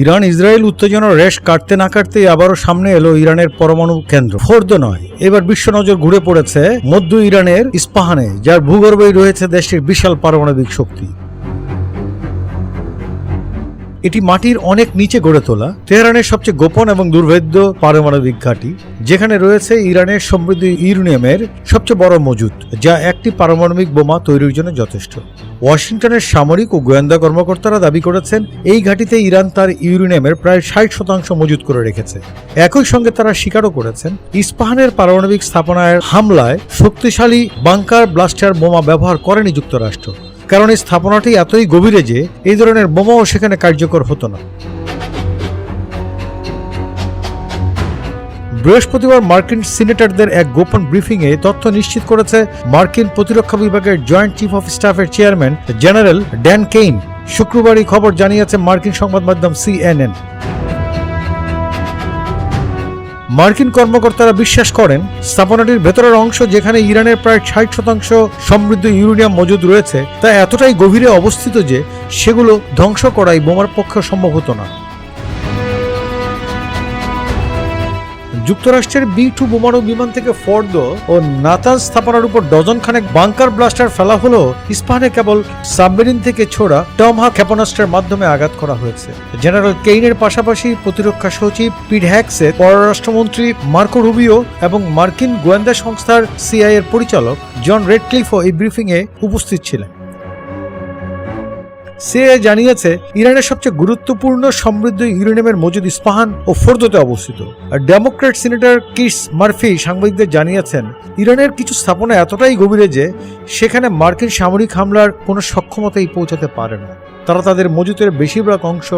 Iran Israel উত্তেজনার রেশ কাটতে না কাটতেই আবারও সামনে এলো ইরানের পরমাণু কেন্দ্র। ফোর্দ নয়, এবার বিশ্ব নজর ঘুরে পড়েছে মধ্য ইরানের ইস্পাহানে, যার ভূগর্ভেই রয়েছে দেশটির বিশাল পারমাণবিক শক্তি। এটি মাটির অনেক নিচে গড়ে তোলা। তেহরানের সবচেয়ে গোপন এবং দুর্ভেদ্য পারমাণবিক ঘাঁটি, যেখানে রয়েছে ইরানের সমৃদ্ধ ইউরেনিয়ামের সবচেয়ে বড় মজুদ যা একটি পারমাণবিক বোমা তৈরির জন্য যথেষ্ট। ওয়াশিংটনের সামরিক ও গোয়েন্দা কর্মকর্তারা দাবি করেছেন, এই ঘাঁটিতে ইরান তার ইউরেনিয়ামের প্রায় ষাট শতাংশ মজুদ করে রেখেছে। একই সঙ্গে তারা স্বীকারও করেছেন, ইস্পাহানের পারমাণবিক স্থাপনায় হামলায় শক্তিশালী বাংকার ব্লাস্টার বোমা ব্যবহার করেনি যুক্তরাষ্ট্র। কারণ এই স্থাপনাটি এতই গভীরে যে এই ধরনের বোমাও সেখানে কার্যকর হতো না। বৃহস্পতিবার মার্কিন সিনেটরদের এক গোপন ব্রিফিংয়ে তথ্য নিশ্চিত করেছে মার্কিন প্রতিরক্ষা বিভাগের জয়েন্ট চিফ অফ স্টাফের চেয়ারম্যান জেনারেল ড্যান কেইন। শুক্রবার এই খবর জানিয়েছে মার্কিন সংবাদ মাধ্যম সিএনএন। মার্কিন কর্মকর্তারা বিশ্বাস করেন স্থাপনাটির ভেতরের অংশ যেখানে ইরানের প্রায় ষাট শতাংশ সমৃদ্ধ ইউরেনিয়াম মজুদ রয়েছে, তা এতটাই গভীরে অবস্থিত যে সেগুলো ধ্বংস করাই বোমার পক্ষে সম্ভব হতো না। যুক্তরাষ্ট্রের বি টু বোমারু বিমান থেকে ফর্দ ও নাতান স্থাপনার উপর ডজন খানেক বাংকার ব্লাস্টার ফেলা হলেও ইস্পাহানে কেবল সাবমেরিন থেকে ছোড়া টমহা ক্ষেপণাস্ত্রের মাধ্যমে আঘাত করা হয়েছে। জেনারেল কেইনের পাশাপাশি প্রতিরক্ষা সচিব পিট হ্যাক্সের পররাষ্ট্রমন্ত্রী মার্কো রুবিও এবং মার্কিন গোয়েন্দা সংস্থার সিআই এর পরিচালক জন রেডক্লিফও এই ব্রিফিংয়ে উপস্থিত ছিলেন। সিএ জানিয়েছে, ইরানের সবচেয়ে গুরুত্বপূর্ণ সমৃদ্ধ ইউরেনিয়ামের মজুদ ইস্পাহান ও ফোর্দোতে অবস্থিত। আর ডেমোক্রেট সিনেটর কিস মার্ফি সাংবাদিকদের জানিয়েছেন, ইরানের কিছু স্থাপনা এতটাই গভীরে যে সেখানে মার্কিন সামরিক হামলার কোনো সক্ষমতাই পৌঁছাতে পারে না। তারা তাদের মজুতের বেশিরভাগ অংশ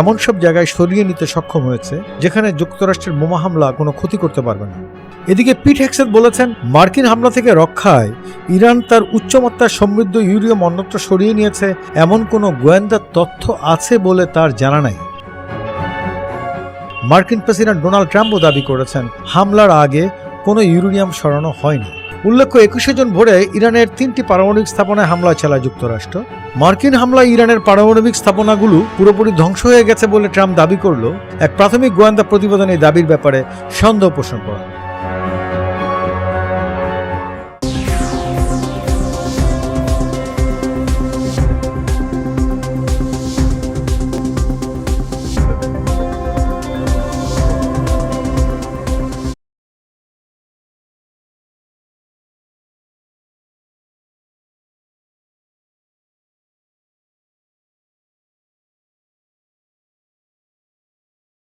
এমন সব জায়গায় সরিয়ে নিতে সক্ষম হয়েছে, যেখানে যুক্তরাষ্ট্রের বোমা হামলা কোনো ক্ষতি করতে পারবে না। এদিকে পিট হ্যাক্সেট বলেছেন, মার্কিন হামলা থেকে রক্ষায় ইরান তার উচ্চমাত্রার সমৃদ্ধ ইউরিয়াম অন্যত্র সরিয়ে নিয়েছে, এমন কোনো গোয়েন্দা তথ্য আছে বলে তার জানা নাই। মার্কিন প্রেসিডেন্ট ডোনাল্ড ট্রাম্পও দাবি করেছেন, হামলার আগে কোনো ইউরেনিয়াম সরানো হয়নি। উল্লেখ্য, একুশে জন ভোরে ইরানের তিনটি পারমাণবিক স্থাপনায় হামলা চালায় যুক্তরাষ্ট্র। মার্কিন হামলায় ইরানের পারমাণবিক স্থাপনাগুলো পুরোপুরি ধ্বংস হয়ে গেছে বলে ট্রাম্প দাবি করল। এক প্রাথমিক গোয়েন্দা প্রতিবেদন এই দাবির ব্যাপারে সন্দেহ পোষণ করা